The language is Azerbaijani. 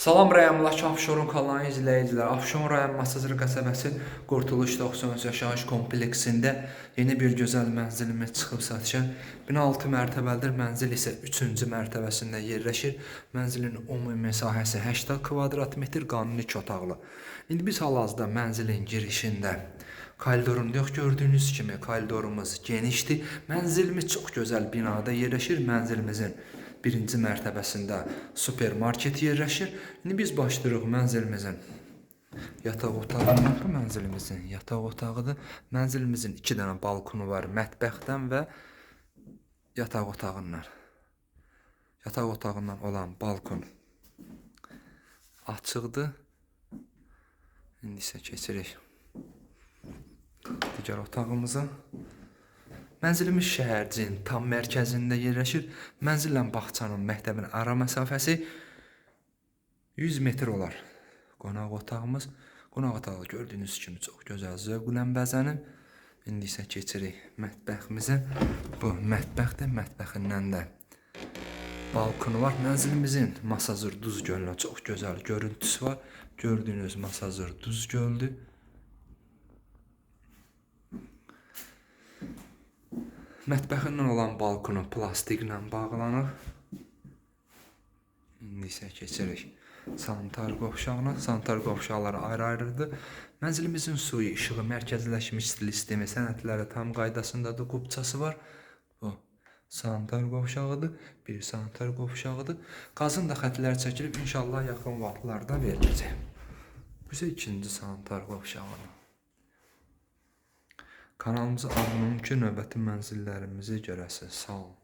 Salam rəyamındakı Afşorun kanalının izləyicilər. Afşon rayon Masazır qəsəbəsi Qurtuluş 93 yaşayış kompleksində yeni bir gözəl mənzilimiz çıxıb satışa. Bina 6 mərtəbəlidir, mənzil isə 3-cü mərtəbəsində yerləşir. Mənzilin ümumi məsahəsi 80 kvadrat metr, qanuni iki otaqlı. İndi biz hal-hazırda mənzilin girişində koridorunda yox gördüyünüz kimi koridorumuz genişdir. Mənzilimiz çox gözəl binada yerləşir. Mənzilimizin birinci mərtəbəsində supermarket yerləşir. İndi biz başlayırıq mənzilimizin yataq otağından. Bu mənzilimizin yataq otağıdır. Mənzilimizin iki dənə balkonu var, mətbəxdən və yataq otağından. Yataq otağından olan balkon açıqdır. İndi isə keçirik digər otağımıza. Mənzilimiz şəhərciyinin tam mərkəzində yerləşir. Mənzillə bağçanın, məktəbin ara məsafəsi 100 metr olar. Qonaq otağımız, qonaq otağı gördüyünüz kimi çox gözəl zövqlə bəzənib. İndi isə keçirik mətbəximizə. Bu mətbəxdir, mətbəxindən də balkonu var. Mənzilimizin Masazır Duz gölünə çox gözəl görüntüsü var. Gördüyünüz Masazır Duz göldür. Mətbəxindən olan balkonu plastiklə bağlanır. İndi isə keçirik sanitar qovşağına. Sanitar qovşaqları ayrı-ayrıdır. Mənzilimizin suyu, işığı, mərkəzləşmiş stil sistemi, sənədləri tam qaydasındadır. Qubçası var. Bu sanitar qovşağıdır. Bir sanitar qovşağıdır. Qazın da xətləri çəkilib inşallah yaxın vaxtlarda veriləcək. Bu isə ikinci sanitar qovşağıdır. Kanalımıza abunə olun ki, növbəti mənzillərimizi görəsiniz. Sağ olun.